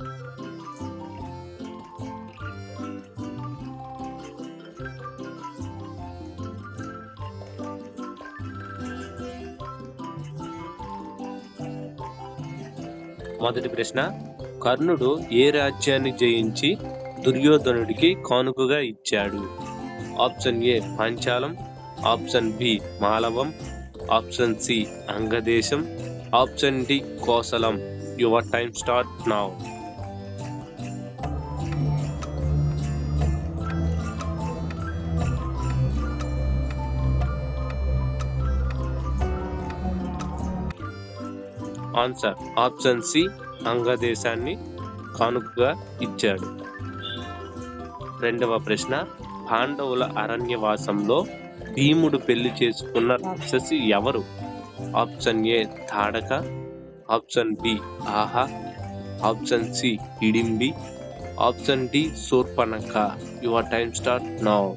మొదటి ప్రశ్న కర్ణుడు ఏ రాజ్యాన్ని జయించి దుర్యోధనుడికి కానుకగా ఇచ్చాడు? Option A Panchalam. Option B మాలవం option C అంగదేశం. Option D కోసలం. Your time start now. Answer. Option C అంగదేశాన్ని కానుకగా ఇచ్చాడు. రెండవ ప్రశ్న పాండవుల అరణ్యవాసంలో భీముడు పెళ్ళి చేసుకున్న రాక్షసి ఎవరు? Option A Tataka. Option B ఆహా. Option C Hidimbi option D Surpanakha your time start now.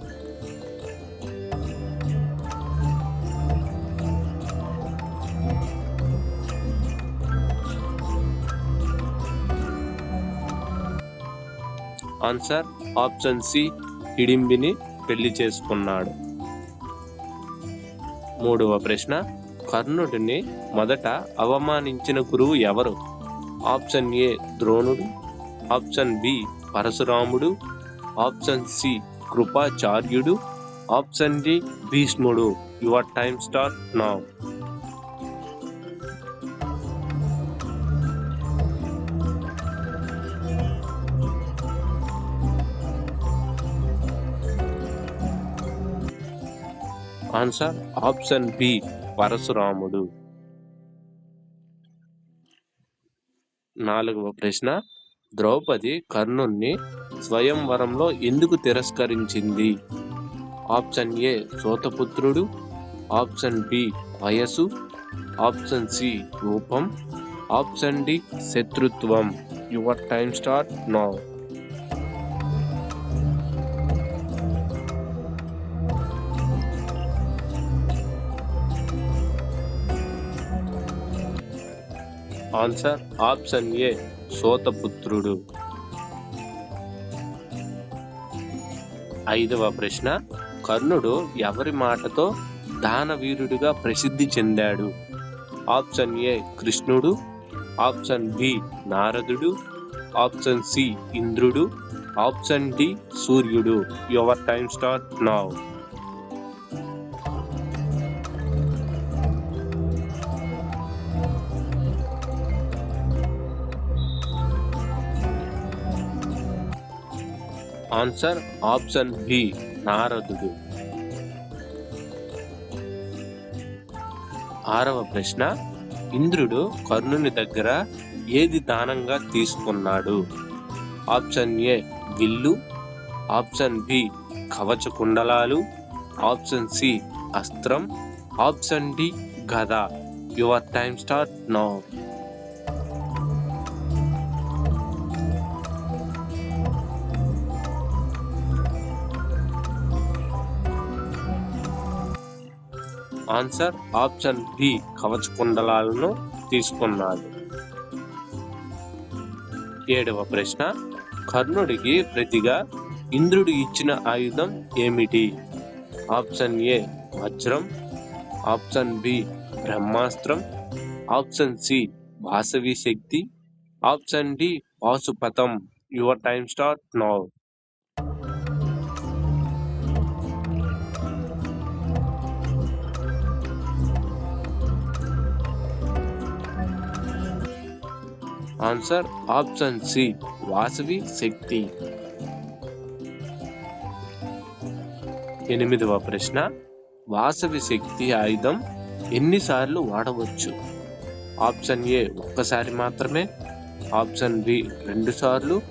Answer option C హిడింబిని పెళ్ళి చేసుకున్నాడు. మూడవ ప్రశ్న కర్ణుడిని మొదట అవమానించిన గురువు ఎవరు? ఆప్షన్ ఏ ద్రోణుడు. ఆప్షన్ బి పరశురాముడు. ఆప్షన్ సి కృపాచార్యుడు. ఆప్షన్ డి భీష్ముడు. Your time start now. Answer option B పరశురాముడు. నాలుగవ ప్రశ్న. ద్రౌపది కర్ణుణ్ణి స్వయంవరంలో ఎందుకు తిరస్కరించింది? ఆప్షన్ ఏ సోతపుత్రుడు ఆప్షన్ బి వయసు ఆప్షన్ సి రూపం. ఆప్షన్ డి శత్రుత్వం. Your time start now. Answer option A సోతపుత్రుడు. ఐదవ ప్రశ్న కర్ణుడు ఎవరి మాటతో దానవీరుడిగా ప్రసిద్ధి చెందాడు? ఆప్షన్ ఏ కృష్ణుడు. ఆప్షన్ బి నారదుడు. ఆప్షన్ సి ఇంద్రుడు. ఆప్షన్ డి సూర్యుడు. Your time start now answer option B నారదుడు. ఆరవ ప్రశ్న ఇంద్రుడు కర్ణుని దగ్గర ఏది దానంగా తీసుకున్నాడు? ఆప్షన్ ఏ విల్లు. ఆప్షన్ బి కవచ కుండలాలు. ఆప్షన్ సి అస్త్రం. ఆప్షన్ డి గద. Your time start now. Answer option B కవచ కుండలాలను తీసుకున్నాడు. ఏడవ ప్రశ్న కర్ణుడికి ప్రతిగా ఇంద్రుడు ఇచ్చిన ఆయుధం ఏమిటి? ఆప్షన్ ఏ వజ్రం. ఆప్షన్ బి బ్రహ్మాస్త్రం. Option C Vasavi Shakti. Option D పాశుపతం your time start now. Answer option C Vasavi Shakti. ఎనిమిదవ ప్రశ్న వాసవి శక్తి ఆయుధం ఎన్నిసార్లు వాడవచ్చు? ఆప్షన్ ఏ ఒక్కసారి మాత్రమే. ఆప్షన్ బి రెండు సార్లు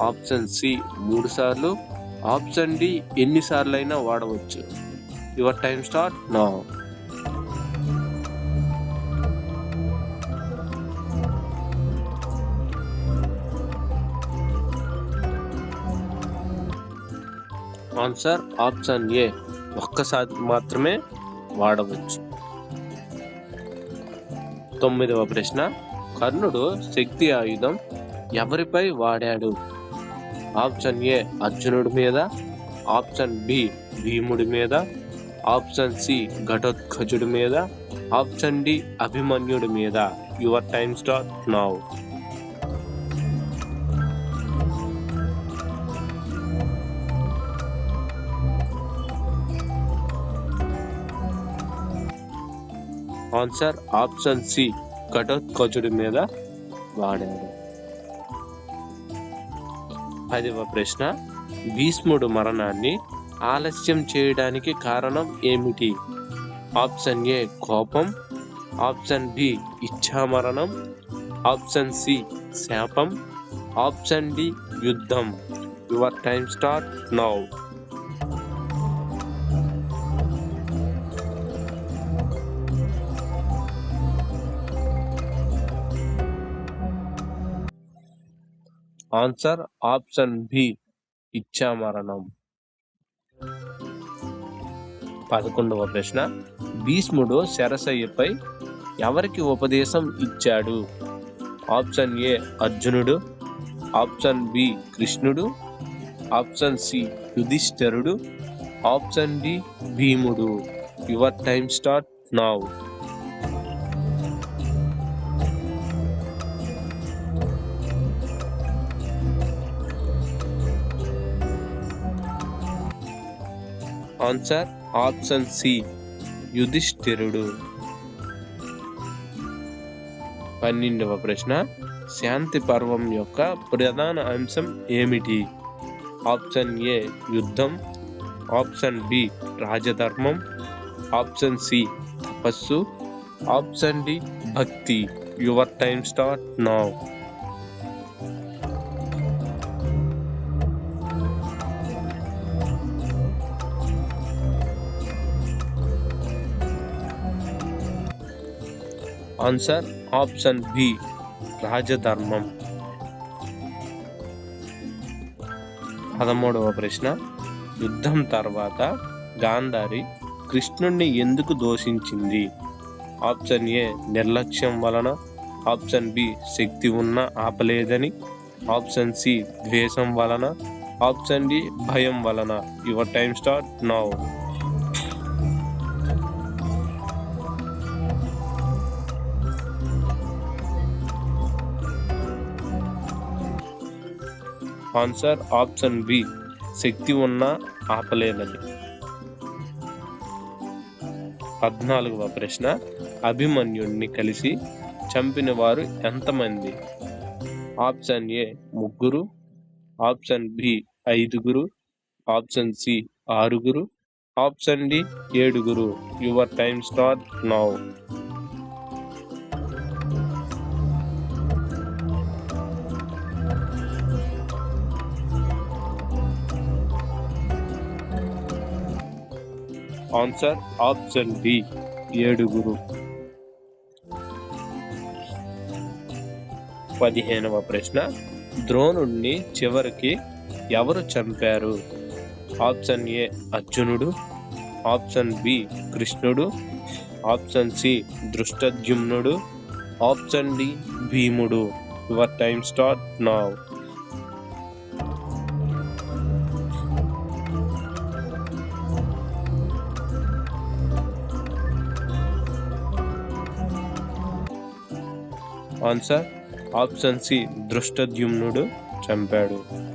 ఆప్షన్ సి మూడు సార్లు ఆప్షన్ డి ఎన్నిసార్లు అయినా వాడవచ్చు. Your time start now. Answer option A. ఒక్కసారి మాత్రమే వాడవచ్చు. తొమ్మిదవ ప్రశ్న. కర్ణుడు శక్తి ఆయుధం ఎవరిపై వాడాడు? ఆప్షన్ ఏ అర్జునుడి మీద ఆప్షన్ బి భీముడి మీద ఆప్షన్ సి ఘటోత్కచుడి మీద ఆప్షన్ డి అభిమన్యుడి మీద. Your time start now. Answer option C ఘటోత్కచుడి మీద వాడారు. పదవ ప్రశ్న భీష్ముడు మరణాన్ని ఆలస్యం చేయడానికి కారణం ఏమిటి? ఆప్షన్ ఏ కోపం. ఆప్షన్ బి ఇచ్ఛామరణం. ఆప్షన్ సి శాపం. ఆప్షన్ డి యుద్ధం. Your time start now. Answer option B ఇచ్ఛామరణం పదకొండవ ప్రశ్న భీష్ముడు శరసయ్యపై ఎవరికి ఉపదేశం ఇచ్చాడు? ఆప్షన్ ఏ అర్జునుడు. ఆప్షన్ బి కృష్ణుడు. ఆప్షన్ సి యుధిష్ఠరుడు. ఆప్షన్ డి భీముడు. Your time start now. Answer option C యుధిష్ఠిరుడు. పన్నెండవ ప్రశ్న శాంతి పర్వం యొక్క ప్రధాన అంశం ఏమిటి? ఆప్షన్ ఏ యుద్ధం. ఆప్షన్ బి రాజధర్మం. ఆప్షన్ సి తపస్సు. ఆప్షన్ డి భక్తి. Your time start now answer option B రాజధర్మం పదమూడవ ప్రశ్న యుద్ధం తర్వాత గాంధారి కృష్ణుణ్ణి ఎందుకు దోషించింది? ఆప్షన్ ఏ నిర్లక్ష్యం వలన. ఆప్షన్ బి శక్తి ఉన్న ఆపలేదని. ఆప్షన్ సి ద్వేషం వలన. ఆప్షన్ డి భయం వలన. Your time start now answer option B శక్తి ఉన్నా ఆపలేనని. పద్నాలుగవ ప్రశ్న అభిమన్యుణ్ణి కలిసి చంపిన వారు ఎంతమంది? ఆప్షన్ ఏ ముగ్గురు. ఆప్షన్ బి ఐదుగురు. ఆప్షన్ సి ఆరుగురు. ఆప్షన్ డి ఏడుగురు. Your time start now. Answer option D ఏడుగురు పదిహేనవ ప్రశ్న. ద్రోణుణ్ణి చివరికి ఎవరు చంపారు? ఆప్షన్ ఏ అర్జునుడు. ఆప్షన్ బి కృష్ణుడు. ఆప్షన్ సి దృష్టద్యుమ్నుడు. ఆప్షన్ డి భీముడు. Your time start now. Answer. Option C దృష్టద్యుమ్నుడు చంపాడు.